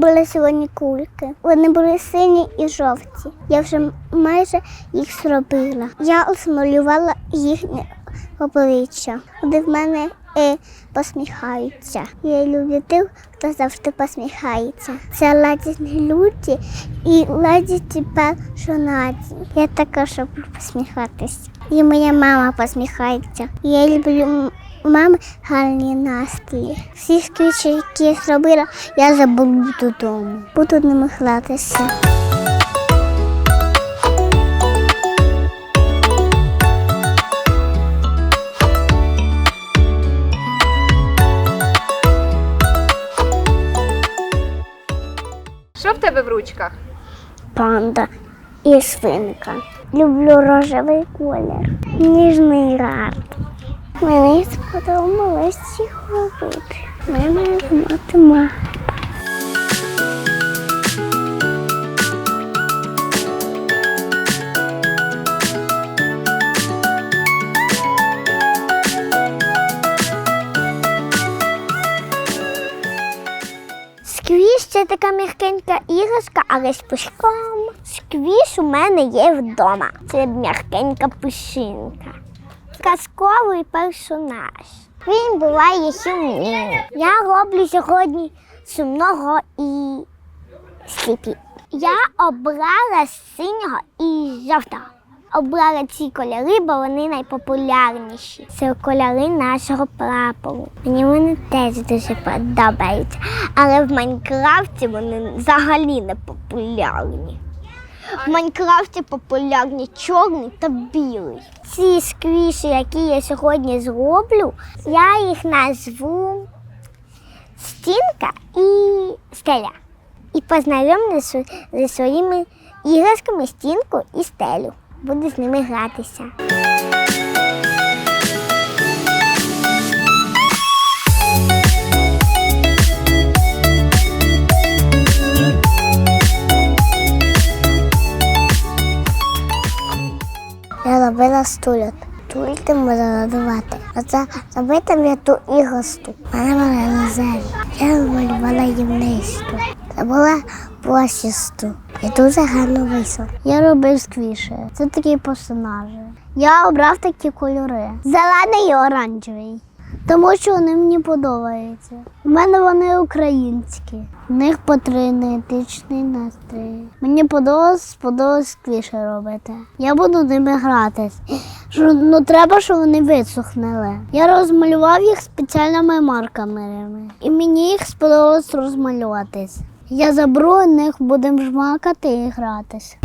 робила сьогодні кульки. Вони були сині і жовті. Я вже майже їх зробила. Я змалювала їхнє обличчя. Вони в мене е, посміхаються. Я люблю тих, хто завжди посміхається. Це ладісні люди і ладісні персонажі. Я також люблю посміхатися. І моя мама посміхається. Я люблю у мами гарні настрій. Всі сквічі, які я зробила, я забуду додому. Буду ними гратися. Що в тебе в ручках? Панда і свинка. Люблю рожевий колір. Ніжний гард. Мені сподобалось їх робити. Мене мама. Сквіш це така м'якенька іграшка, але з пушком. Сквіш у мене є вдома. Це м'якенька пушинка. Казковий персонаж. Він буває сумним. Я роблю сьогодні сумного і сліпі. Я обрала синього і жовтого. Обрала ці кольори, бо вони найпопулярніші. Це кольори нашого прапору. Мені вони теж дуже подобаються. Але в Майнкрафті вони взагалі не популярні. В Майнкрафті популярні чорний та білий. Ці сквіші, які я сьогодні зроблю, я їх назву стінка і стеля. І познайомлю зі своїми іграшками стінку і стелю. Буду з ними гратися. Я робила Тульти можна надувати. А це робити ту ігосту. Мене мене зелі. Я малювала гімнасту. Це була площасту. І дуже гарно вийшло. Я робив сквіші. Це такі персонажі. Я обрав такі кольори. Зелений і оранжевий. Тому що вони мені подобаються. У мене вони українські. У них патріотичний настрій. Мені подобалось, сподобалось сквіші робити. Я буду ними гратись. Ну треба, щоб вони висохнули. Я розмалював їх спеціальними маркерами. І мені їх сподобалось розмалюватись. Я заберу них, будемо жмакати і гратись.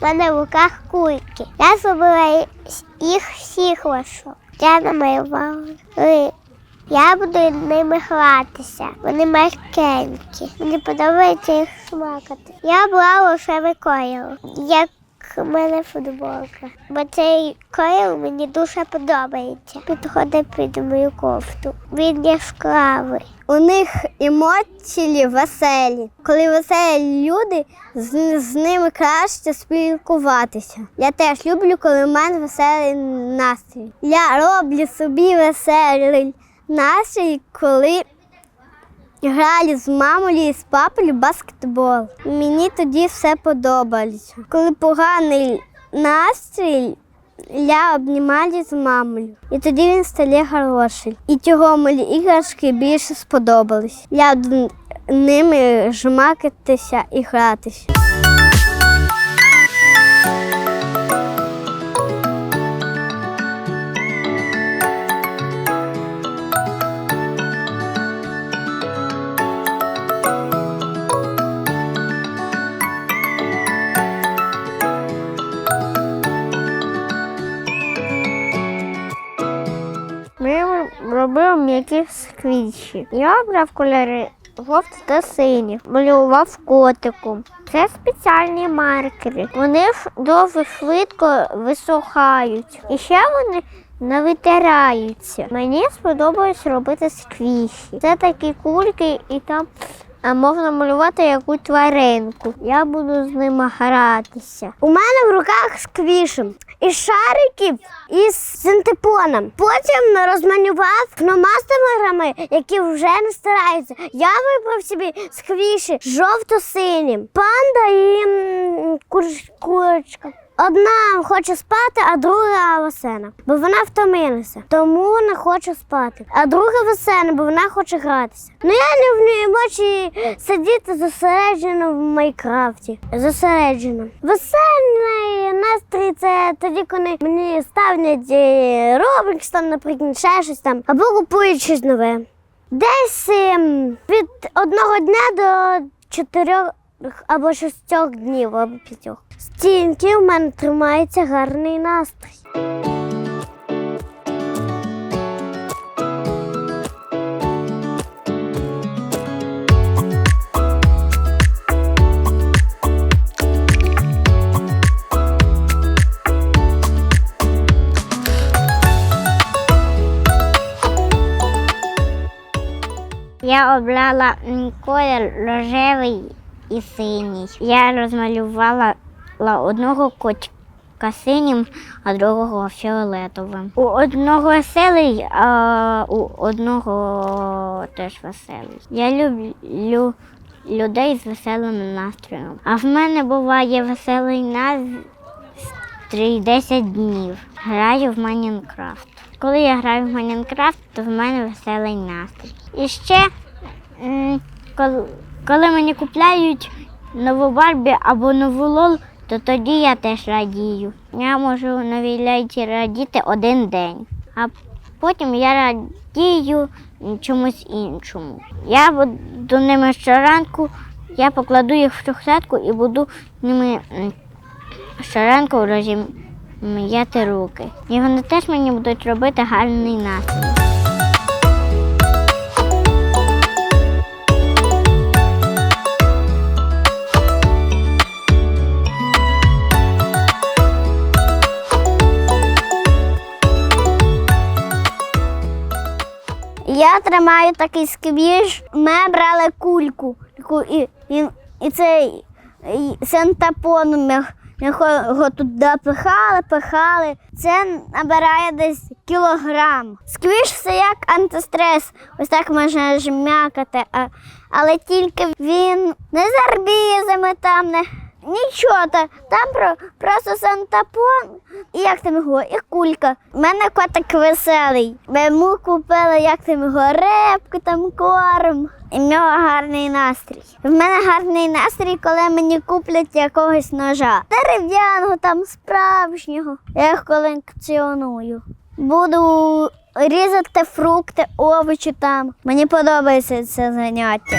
У мене в руках кульки. Я зробила їх всіх вашу. Я намалювала. Я буду ними гратися. Вони м'якенькі. Мені подобається їх смакати. Я була лише колір, як у мене футболка. Бо цей колір мені дуже подобається. Підходить під мою кофту. Він яскравий. У них емоції веселі. Коли веселі люди, з, з ними краще спілкуватися. Я теж люблю, коли в мене веселий настрій. Я роблю собі веселий настрій, коли грали з мамою і з папою баскетбол. Мені тоді все подобалося. Коли поганий настрій, я обнімаю з мамою. І тоді він стає хороший. І цього мої іграшки більше сподобались. Я ними жмакатися і гратися. Робили м'які сквічі. Я обрав кольори жовті та сині, малював котику. Це спеціальні маркери. Вони дуже швидко висохають. І ще вони не витираються. Мені сподобалось робити сквіші. Це такі кульки, і там А можна малювати яку тваринку. Я буду з ними гратися. У мене в руках сквішем із шариків із синтепоном. Потім розмалював фломастерами, які вже не стараються. Я вибрав собі сквіші жовто-синім. Панда і курочка. Одна хоче спати, а друга весена, бо вона втомилася, тому не хоче спати. А друга весена, бо вона хоче гратися. Ну я люблю емоції сидіти зосереджено в Майкрафті. Зосереджено. Весельний настрій це тоді, коли мені ставлять е, там, наприклад, ще щось там, або купують щось нове. Десь ем, від одного дня до чотирьох або шістьох днів, або п'ятьох. Стінки в мене тримається гарний настрій. Я обрала колір рожевий і синій. Я розмалювала одного котика синім, а другого фіолетовим. У одного веселий, а у одного теж веселий. Я люблю людей з веселим настроєм. А в мене буває веселий настрій 10 днів. Граю в Майнкрафт. Коли я граю в Майнкрафт, то в мене веселий настрій. І ще коли, коли мені купляють нову Барбі або нову лол, то тоді я теж радію. Я можу новій ляльці радіти один день, а потім я радію чомусь іншому. Я буду ними щоранку, я покладу їх в шухлядку і буду ними щоранку розім'яти руки. І вони теж мені будуть робити гарний настрій. Я тримаю такий сквіш. Ми брали кульку і, і, і цей і синтепон ми, його туди пихали, пихали. Це набирає десь кілограм. Сквіш це як антистрес. Ось так можна жмякати, але тільки він не з арбізами там. Нічого, там про, просто сантапон і як там його, і кулька. У мене котик веселий. Ми йому купили, як там його, репку, там корм. І в нього гарний настрій. В мене гарний настрій, коли мені куплять якогось ножа. Дерев'яного, там справжнього. Я їх колекціоную. Буду різати фрукти, овочі там. Мені подобається це заняття.